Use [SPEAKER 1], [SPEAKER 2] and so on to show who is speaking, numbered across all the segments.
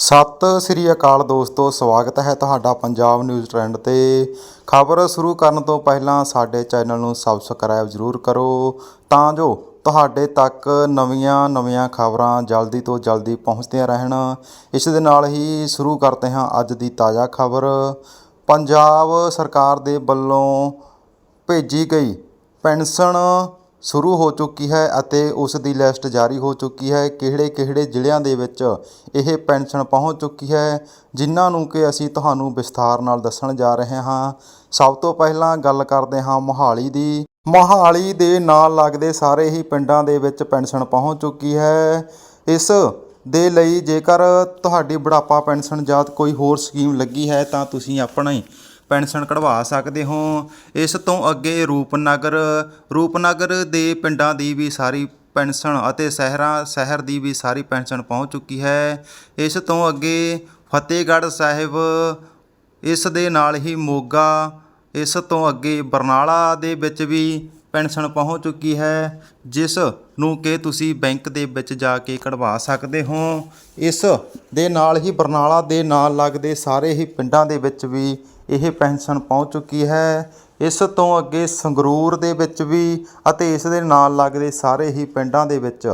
[SPEAKER 1] ਸਤਿ ਸ੍ਰੀ ਅਕਾਲ ਦੋਸਤੋ, ਸਵਾਗਤ ਹੈ ਤੁਹਾਡਾ ਪੰਜਾਬ ਨਿਊਜ਼ ਟ੍ਰੈਂਡ ਤੇ। ਖਬਰ ਸ਼ੁਰੂ ਕਰਨ ਤੋਂ ਪਹਿਲਾਂ ਸਾਡੇ ਚੈਨਲ ਨੂੰ ਸਬਸਕ੍ਰਾਈਬ ਜ਼ਰੂਰ ਕਰੋ। ਤਾਂ ਜੋ ਤੁਹਾਡੇ ਤੱਕ ਨਵੀਆਂ ਨਵੀਆਂ ਖਬਰਾਂ ਜਲਦੀ ਤੋਂ ਜਲਦੀ ਪਹੁੰਚਦੀਆਂ ਰਹਿਣ। ਇਸ ਦੇ ਨਾਲ ਹੀ ਸ਼ੁਰੂ ਕਰਦੇ ਹਾਂ ਅੱਜ ਦੀ ਤਾਜ਼ਾ ਖਬਰ। ਪੰਜਾਬ ਸਰਕਾਰ ਦੇ ਵੱਲੋਂ ਭੇਜੀ ਗਈ ਪੈਨਸ਼ਨ ਸ਼ੁਰੂ ਹੋ ਚੁੱਕੀ ਹੈ ਅਤੇ ਉਸ ਦੀ ਲਿਸਟ ਜਾਰੀ ਹੋ ਚੁੱਕੀ ਹੈ। ਕਿਹੜੇ ਕਿਹੜੇ ਜ਼ਿਲ੍ਹਿਆਂ ਦੇ ਵਿੱਚ ਇਹ ਪੈਨਸ਼ਨ ਪਹੁੰਚ ਚੁੱਕੀ ਹੈ, ਜਿਨ੍ਹਾਂ ਨੂੰ ਕਿ ਅਸੀਂ ਤੁਹਾਨੂੰ ਵਿਸਥਾਰ ਨਾਲ ਦੱਸਣ ਜਾ ਰਹੇ ਹਾਂ। ਸਭ ਤੋਂ ਪਹਿਲਾਂ ਗੱਲ ਕਰਦੇ ਹਾਂ ਮੋਹਾਲੀ ਦੀ। ਮੋਹਾਲੀ ਦੇ ਨਾਲ ਲੱਗਦੇ ਸਾਰੇ ਹੀ ਪਿੰਡਾਂ ਦੇ ਵਿੱਚ ਪੈਨਸ਼ਨ ਪਹੁੰਚ ਚੁੱਕੀ ਹੈ। ਇਸ ਦੇ ਲਈ ਜੇਕਰ ਤੁਹਾਡੀ ਬੁਢਾਪਾ ਪੈਨਸ਼ਨ ਜਾਂ ਕੋਈ ਹੋਰ ਸਕੀਮ ਲੱਗੀ ਹੈ ਤਾਂ ਤੁਸੀਂ ਆਪਣੇ ਪੈਨਸ਼ਨ ਕਢਵਾ ਸਕਦੇ ਹੋ। ਇਸ ਤੋਂ ਅੱਗੇ ਰੂਪਨਗਰ ਰੂਪਨਗਰ ਦੇ ਪਿੰਡਾਂ ਦੀ ਵੀ ਸਾਰੀ ਪੈਨਸ਼ਨ ਅਤੇ ਸ਼ਹਿਰਾਂ, ਸ਼ਹਿਰ ਦੀ ਵੀ ਸਾਰੀ ਪੈਨਸ਼ਨ ਪਹੁੰਚ ਚੁੱਕੀ ਹੈ। ਇਸ ਤੋਂ ਅੱਗੇ ਫਤਿਹਗੜ੍ਹ ਸਾਹਿਬ, ਇਸ ਦੇ ਨਾਲ ਹੀ ਮੋਗਾ, ਇਸ ਤੋਂ ਅੱਗੇ ਬਰਨਾਲਾ ਦੇ ਵਿੱਚ ਵੀ ਪੈਨਸ਼ਨ ਪਹੁੰਚ ਚੁੱਕੀ ਹੈ, ਜਿਸ ਨੂੰ ਕਿ ਤੁਸੀਂ ਬੈਂਕ ਦੇ ਵਿੱਚ ਜਾ ਕੇ ਕਢਵਾ ਸਕਦੇ ਹੋ। ਇਸ ਦੇ ਨਾਲ ਹੀ ਬਰਨਾਲਾ ਦੇ ਨਾਲ ਲੱਗਦੇ ਸਾਰੇ ਹੀ ਪਿੰਡਾਂ ਦੇ ਵਿੱਚ ਵੀ ਇਹ ਪੈਨਸ਼ਨ ਪਹੁੰਚ ਚੁੱਕੀ ਹੈ। ਇਸ ਤੋਂ ਅੱਗੇ ਸੰਗਰੂਰ ਦੇ ਵਿੱਚ ਵੀ ਅਤੇ ਇਸ ਦੇ ਨਾਲ ਲੱਗਦੇ ਸਾਰੇ ਹੀ ਪਿੰਡਾਂ ਦੇ ਵਿੱਚ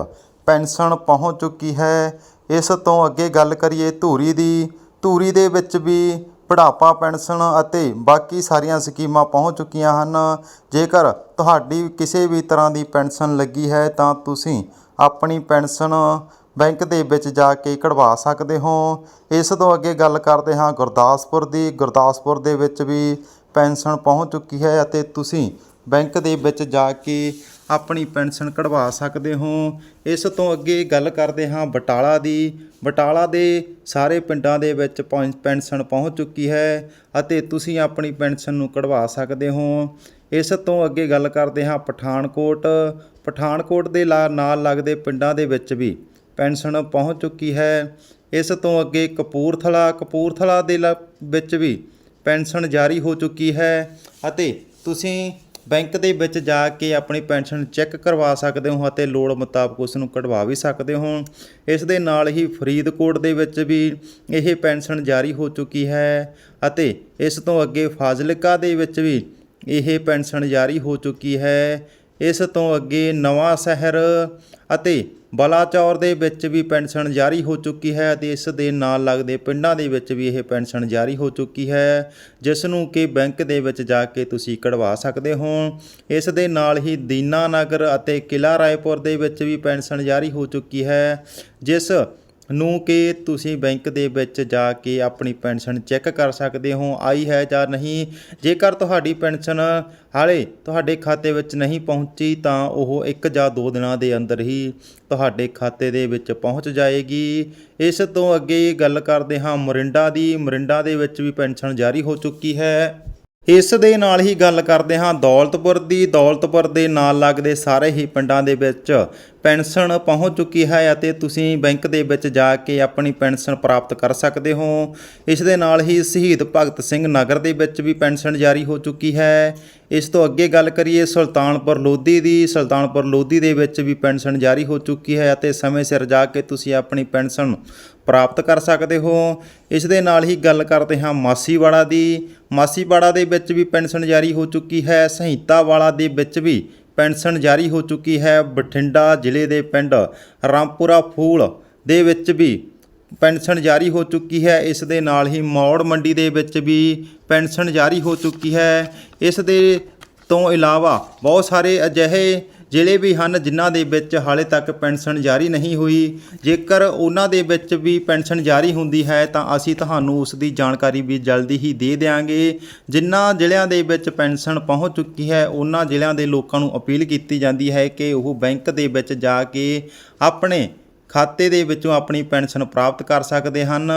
[SPEAKER 1] ਪੈਨਸ਼ਨ ਪਹੁੰਚ ਚੁੱਕੀ ਹੈ। ਇਸ ਤੋਂ ਅੱਗੇ ਗੱਲ ਕਰੀਏ ਧੂਰੀ ਦੀ, ਧੂਰੀ ਦੇ ਵਿੱਚ ਵੀ ਬੁਢਾਪਾ ਪੈਨਸ਼ਨ ਅਤੇ ਬਾਕੀ ਸਾਰੀਆਂ ਸਕੀਮਾਂ ਪਹੁੰਚ ਚੁੱਕੀਆਂ ਹਨ। ਜੇਕਰ ਤੁਹਾਡੀ ਕਿਸੇ ਵੀ ਤਰ੍ਹਾਂ ਦੀ ਪੈਨਸ਼ਨ ਲੱਗੀ ਹੈ, ਤਾਂ ਤੁਸੀਂ ਆਪਣੀ ਪੈਨਸ਼ਨ ਬੈਂਕ ਦੇ ਵਿੱਚ ਜਾ ਕੇ ਕਢਵਾ ਸਕਦੇ ਹੋ। ਇਸ ਤੋਂ ਅੱਗੇ ਗੱਲ ਕਰਦੇ ਹਾਂ ਗੁਰਦਾਸਪੁਰ ਦੀ। ਗੁਰਦਾਸਪੁਰ ਦੇ ਵਿੱਚ ਵੀ ਪੈਨਸ਼ਨ ਪਹੁੰਚ ਚੁੱਕੀ ਹੈ ਅਤੇ ਤੁਸੀਂ ਬੈਂਕ ਦੇ ਵਿੱਚ ਜਾ ਕੇ ਆਪਣੀ ਪੈਨਸ਼ਨ ਕਢਵਾ ਸਕਦੇ ਹੋ। ਇਸ ਤੋਂ ਅੱਗੇ ਗੱਲ ਕਰਦੇ ਹਾਂ ਬਟਾਲਾ ਦੀ। ਬਟਾਲਾ ਦੇ ਸਾਰੇ ਪਿੰਡਾਂ ਦੇ ਵਿੱਚ ਪਹੁੰ- ਪੈਨਸ਼ਨ ਪਹੁੰਚ ਚੁੱਕੀ ਹੈ ਅਤੇ ਤੁਸੀਂ ਆਪਣੀ ਪੈਨਸ਼ਨ ਨੂੰ ਕਢਵਾ ਸਕਦੇ ਹੋ। ਇਸ ਤੋਂ ਅੱਗੇ ਗੱਲ ਕਰਦੇ ਹਾਂ ਪਠਾਨਕੋਟ। ਪਠਾਨਕੋਟ ਦੇ ਲਾ- ਨਾਲ ਲੱਗਦੇ ਪਿੰਡਾਂ ਦੇ ਵਿੱਚ ਵੀ ਪੈਨਸ਼ਨ ਪਹੁੰਚ ਚੁੱਕੀ ਹੈ। ਇਸ ਤੋਂ ਅੱਗੇ ਕਪੂਰਥਲਾ ਕਪੂਰਥਲਾ ਦੇ ਲ- ਵਿੱਚ ਵੀ ਪੈਨਸ਼ਨ ਜਾਰੀ ਹੋ ਚੁੱਕੀ ਹੈ ਅਤੇ ਤੁਸੀਂ ਬੈਂਕ ਦੇ ਵਿੱਚ ਜਾ ਕੇ ਆਪਣੀ ਪੈਨਸ਼ਨ ਚੈੱਕ ਕਰਵਾ ਸਕਦੇ ਹੋ ਅਤੇ ਲੋੜ ਮੁਤਾਬਕ ਉਸ ਨੂੰ ਕਢਵਾ ਵੀ ਸਕਦੇ ਹੋ। ਇਸ ਦੇ ਨਾਲ ਹੀ ਫਰੀਦਕੋਟ ਦੇ ਵਿੱਚ ਵੀ ਇਹ ਪੈਨਸ਼ਨ ਜਾਰੀ ਹੋ ਚੁੱਕੀ ਹੈ ਅਤੇ ਇਸ ਤੋਂ ਅੱਗੇ ਫਾਜ਼ਿਲਕਾ ਦੇ ਵਿੱਚ ਵੀ ਇਹ ਪੈਨਸ਼ਨ ਜਾਰੀ ਹੋ ਚੁੱਕੀ ਹੈ। ਇਸ ਤੋਂ ਅੱਗੇ ਨਵਾਂ ਸ਼ਹਿਰ ਅਤੇ ਬਲਾਚੌਰ ਦੇ ਵਿੱਚ ਵੀ ਪੈਨਸ਼ਨ ਜਾਰੀ ਹੋ ਚੁੱਕੀ ਹੈ ਅਤੇ ਇਸ ਦੇ ਨਾਲ ਲੱਗਦੇ ਪਿੰਡਾਂ ਦੇ ਵਿੱਚ ਵੀ ਇਹ ਪੈਨਸ਼ਨ ਜਾਰੀ ਹੋ ਚੁੱਕੀ ਹੈ, ਜਿਸ ਨੂੰ ਕਿ ਬੈਂਕ ਦੇ ਵਿੱਚ ਜਾ ਕੇ ਤੁਸੀਂ ਕਢਵਾ ਸਕਦੇ ਹੋ। ਇਸ ਦੇ ਨਾਲ ਹੀ ਦੀਨਾ ਨਗਰ ਅਤੇ ਕਿਲਾ ਰਾਏਪੁਰ ਦੇ ਵਿੱਚ ਵੀ ਪੈਨਸ਼ਨ ਜਾਰੀ ਹੋ ਚੁੱਕੀ ਹੈ, ਜਿਸ ਨੂੰ ਕਿ ਤੁਸੀਂ ਬੈਂਕ ਦੇ ਵਿੱਚ ਜਾ ਕੇ ਆਪਣੀ ਪੈਨਸ਼ਨ ਚੈੱਕ ਕਰ ਸਕਦੇ ਹੋ, ਆਈ ਹੈ ਜਾਂ ਨਹੀਂ। ਜੇਕਰ ਤੁਹਾਡੀ ਪੈਨਸ਼ਨ ਹਾਲੇ ਤੁਹਾਡੇ ਖਾਤੇ ਵਿੱਚ ਨਹੀਂ ਪਹੁੰਚੀ, ਤਾਂ ਉਹ ਇੱਕ ਜਾਂ ਦੋ ਦਿਨਾਂ ਦੇ ਅੰਦਰ ਹੀ ਤੁਹਾਡੇ ਖਾਤੇ ਦੇ ਵਿੱਚ ਪਹੁੰਚ ਜਾਏਗੀ। ਇਸ ਤੋਂ ਅੱਗੇ ਗੱਲ ਕਰਦੇ ਹਾਂ ਮੋਰਿੰਡਾ ਦੀ। ਮੋਰਿੰਡਾ ਦੇ ਵਿੱਚ ਵੀ ਪੈਨਸ਼ਨ ਜਾਰੀ ਹੋ ਚੁੱਕੀ ਹੈ। ਇਸ ਦੇ ਨਾਲ ਹੀ ਗੱਲ ਕਰਦੇ ਹਾਂ ਦੌਲਤਪੁਰ ਦੀ। ਦੌਲਤਪੁਰ ਦੇ ਨਾਲ ਲੱਗਦੇ ਸਾਰੇ ਹੀ ਪਿੰਡਾਂ ਦੇ ਵਿੱਚ ਪੈਨਸ਼ਨ ਪਹੁੰਚ ਚੁੱਕੀ ਹੈ ਅਤੇ ਤੁਸੀਂ ਬੈਂਕ ਦੇ ਵਿੱਚ ਜਾ ਕੇ ਆਪਣੀ ਪੈਨਸ਼ਨ ਪ੍ਰਾਪਤ ਕਰ ਸਕਦੇ ਹੋ। ਇਸ ਦੇ ਨਾਲ ਹੀ ਸ਼ਹੀਦ ਭਗਤ ਸਿੰਘ ਨਗਰ ਦੇ ਵਿੱਚ ਵੀ ਪੈਨਸ਼ਨ ਜਾਰੀ ਹੋ ਚੁੱਕੀ ਹੈ। ਇਸ ਤੋਂ ਅੱਗੇ ਗੱਲ ਕਰੀਏ, ਸੁਲਤਾਨਪੁਰ ਲੋਧੀ ਦੀ, ਸੁਲਤਾਨਪੁਰ ਲੋਧੀ ਦੇ ਵਿੱਚ ਵੀ ਪੈਨਸ਼ਨ ਜਾਰੀ ਹੋ ਚੁੱਕੀ ਹੈ ਅਤੇ ਸਮੇਂ ਸਿਰ ਜਾ ਕੇ ਤੁਸੀਂ ਆਪਣੀ ਪੈਨਸ਼ਨ ਪ੍ਰਾਪਤ ਕਰ ਸਕਦੇ ਹੋ। ਇਸ ਦੇ ਨਾਲ ਹੀ ਗੱਲ ਕਰਦੇ ਹਾਂ ਮਾਸੀਵਾੜਾ ਦੀ। ਮਾਸੀਵਾੜਾ ਦੇ ਵਿੱਚ ਵੀ ਪੈਨਸ਼ਨ ਜਾਰੀ ਹੋ ਚੁੱਕੀ ਹੈ। ਸਹੀਤਾਵਾਲਾ ਦੇ ਵਿੱਚ ਵੀ ਪੈਨਸ਼ਨ ਜਾਰੀ ਹੋ ਚੁੱਕੀ ਹੈ। ਬਠਿੰਡਾ ਜ਼ਿਲ੍ਹੇ ਦੇ ਪਿੰਡ ਰਾਮਪੁਰਾ ਫੂਲ ਦੇ ਵਿੱਚ ਵੀ ਪੈਨਸ਼ਨ ਜਾਰੀ ਹੋ ਚੁੱਕੀ ਹੈ। ਇਸ ਦੇ ਨਾਲ ਹੀ ਮੌੜ ਮੰਡੀ ਦੇ ਵਿੱਚ ਵੀ ਪੈਨਸ਼ਨ ਜਾਰੀ ਹੋ ਚੁੱਕੀ ਹੈ। ਇਸ ਦੇ ਤੋਂ ਇਲਾਵਾ ਬਹੁਤ ਸਾਰੇ ਅਜਿਹੇ ਜ਼ਿਲ੍ਹੇ ਵੀ ਹਨ, ਜਿਨ੍ਹਾਂ ਦੇ ਵਿੱਚ ਹਾਲੇ ਤੱਕ ਪੈਨਸ਼ਨ ਜਾਰੀ ਨਹੀਂ ਹੋਈ, ਜੇਕਰ ਉਹਨਾਂ ਦੇ ਵਿੱਚ ਵੀ ਪੈਨਸ਼ਨ ਜਾਰੀ ਹੁੰਦੀ ਹੈ, ਤਾਂ ਅਸੀਂ ਤੁਹਾਨੂੰ ਉਸ ਦੀ ਜਾਣਕਾਰੀ ਵੀ ਜਲਦੀ ਹੀ ਦੇ ਦਿਆਂਗੇ। ਜਿਨ੍ਹਾਂ ਜ਼ਿਲ੍ਹਿਆਂ ਦੇ ਵਿੱਚ ਪੈਨਸ਼ਨ ਪਹੁੰਚ ਚੁੱਕੀ ਹੈ, ਉਹਨਾਂ ਜ਼ਿਲ੍ਹਿਆਂ ਦੇ ਲੋਕਾਂ ਨੂੰ ਅਪੀਲ ਕੀਤੀ ਜਾਂਦੀ ਹੈ ਕਿ ਉਹ ਬੈਂਕ ਦੇ ਵਿੱਚ ਜਾ ਕੇ ਆਪਣੇ ਖਾਤੇ ਦੇ ਵਿੱਚੋਂ ਆਪਣੀ ਪੈਨਸ਼ਨ ਪ੍ਰਾਪਤ ਕਰ ਸਕਦੇ ਹਨ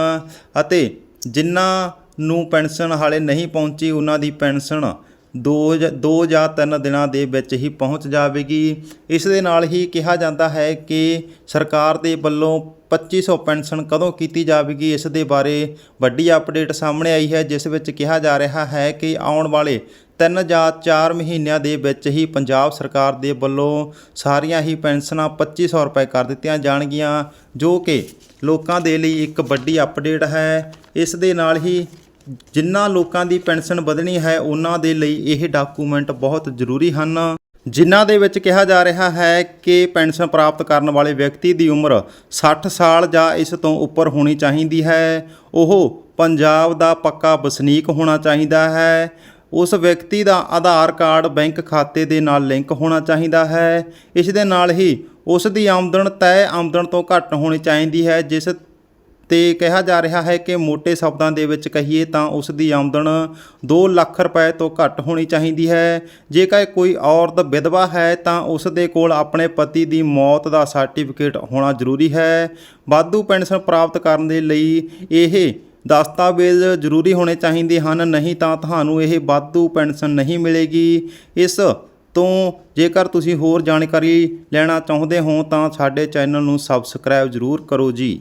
[SPEAKER 1] ਅਤੇ ਜਿਨ੍ਹਾਂ ਨੂੰ ਪੈਨਸ਼ਨ ਹਾਲੇ ਨਹੀਂ ਪਹੁੰਚੀ, ਉਹਨਾਂ ਦੀ ਪੈਨਸ਼ਨ ਦੋ ਜਾਂ ਦੋ ਜਾਂ ਤਿੰਨ ਦਿਨਾਂ ਦੇ ਵਿੱਚ ਹੀ ਪਹੁੰਚ ਜਾਵੇਗੀ। ਇਸ ਦੇ ਨਾਲ ਹੀ ਕਿਹਾ ਜਾਂਦਾ ਹੈ ਕਿ ਸਰਕਾਰ ਦੇ ਵੱਲੋਂ 2500 ਪੈਨਸ਼ਨ ਕਦੋਂ ਕੀਤੀ ਜਾਵੇਗੀ, ਇਸ ਦੇ ਬਾਰੇ ਵੱਡੀ ਅਪਡੇਟ ਸਾਹਮਣੇ ਆਈ ਹੈ, ਜਿਸ ਵਿੱਚ ਕਿਹਾ ਜਾ ਰਿਹਾ ਹੈ ਕਿ ਆਉਣ ਵਾਲੇ 3 ਜਾਂ 4 ਮਹੀਨਿਆਂ ਦੇ ਵਿੱਚ ਹੀ ਪੰਜਾਬ ਸਰਕਾਰ ਦੇ ਵੱਲੋਂ ਸਾਰੀਆਂ ਹੀ ਪੈਨਸ਼ਨਾਂ 2500 ਰੁਪਏ ਕਰ ਦਿੱਤੀਆਂ ਜਾਣਗੀਆਂ, ਜੋ ਕਿ ਲੋਕਾਂ ਦੇ ਲਈ ਇੱਕ ਵੱਡੀ ਅਪਡੇਟ ਹੈ। ਇਸ ਦੇ ਨਾਲ ਹੀ ਜਿਨ੍ਹਾਂ ਲੋਕਾਂ ਦੀ ਪੈਨਸ਼ਨ ਵਧਣੀ ਹੈ, ਉਹਨਾਂ ਦੇ ਲਈ ਇਹ ਡਾਕੂਮੈਂਟ ਬਹੁਤ ਜ਼ਰੂਰੀ ਹਨ। ਜਿਨ੍ਹਾਂ ਦੇ ਵਿੱਚ ਕਿਹਾ ਜਾ ਰਿਹਾ ਹੈ ਕਿ ਪੈਨਸ਼ਨ ਪ੍ਰਾਪਤ ਕਰਨ ਵਾਲੇ ਵਿਅਕਤੀ ਦੀ ਉਮਰ 60 ਸਾਲ ਜਾਂ ਇਸ ਤੋਂ ਉੱਪਰ ਹੋਣੀ ਚਾਹੀਦੀ ਹੈ। ਉਹ ਪੰਜਾਬ ਦਾ ਪੱਕਾ ਵਸਨੀਕ ਹੋਣਾ ਚਾਹੀਦਾ ਹੈ। ਉਸ ਵਿਅਕਤੀ ਦਾ ਆਧਾਰ ਕਾਰਡ ਬੈਂਕ ਖਾਤੇ ਦੇ ਨਾਲ ਲਿੰਕ ਹੋਣਾ ਚਾਹੀਦਾ ਹੈ। ਇਸ ਦੇ ਨਾਲ ਹੀ ਉਸ ਦੀ ਆਮਦਨ ਤੈਅ ਆਮਦਨ ਤੋਂ ਘੱਟ ਹੋਣੀ ਚਾਹੀਦੀ ਹੈ, ਜਿਸ ਤੇ ਕਿਹਾ ਜਾ ਰਿਹਾ ਹੈ ਕਿ ਮੋٹے ਸ਼ਬਦਾਂ ਦੇ ਵਿੱਚ ਕਹੀਏ ਤਾਂ ਉਸ ਦੀ ਆਮਦਨ 2 ਲੱਖ ਰੁਪਏ ਤੋਂ ਘੱਟ ਹੋਣੀ ਚਾਹੀਦੀ ਹੈ। ਜੇਕਰ ਕੋਈ ਔਰਤ ਵਿਧਵਾ ਹੈ ਤਾਂ ਉਸ ਦੇ ਕੋਲ ਆਪਣੇ ਪਤੀ ਦੀ ਮੌਤ ਦਾ ਸਰਟੀਫਿਕੇਟ ਹੋਣਾ ਜ਼ਰੂਰੀ ਹੈ। ਵਾਧੂ ਪੈਨਸ਼ਨ ਪ੍ਰਾਪਤ ਕਰਨ ਦੇ ਲਈ ਇਹ ਦਸਤਾਵੇਜ਼ ਜ਼ਰੂਰੀ ਹੋਣੇ ਚਾਹੀਦੇ ਹਨ, ਨਹੀਂ ਤਾਂ ਤੁਹਾਨੂੰ ਇਹ ਵਾਧੂ ਪੈਨਸ਼ਨ ਨਹੀਂ ਮਿਲੇਗੀ। ਇਸ ਤੋਂ ਜੇਕਰ ਤੁਸੀਂ ਹੋਰ ਜਾਣਕਾਰੀ ਲੈਣਾ ਚਾਹੁੰਦੇ ਹੋ ਤਾਂ ਸਾਡੇ ਚੈਨਲ ਨੂੰ ਸਬਸਕ੍ਰਾਈਬ ਜ਼ਰੂਰ ਕਰੋ ਜੀ।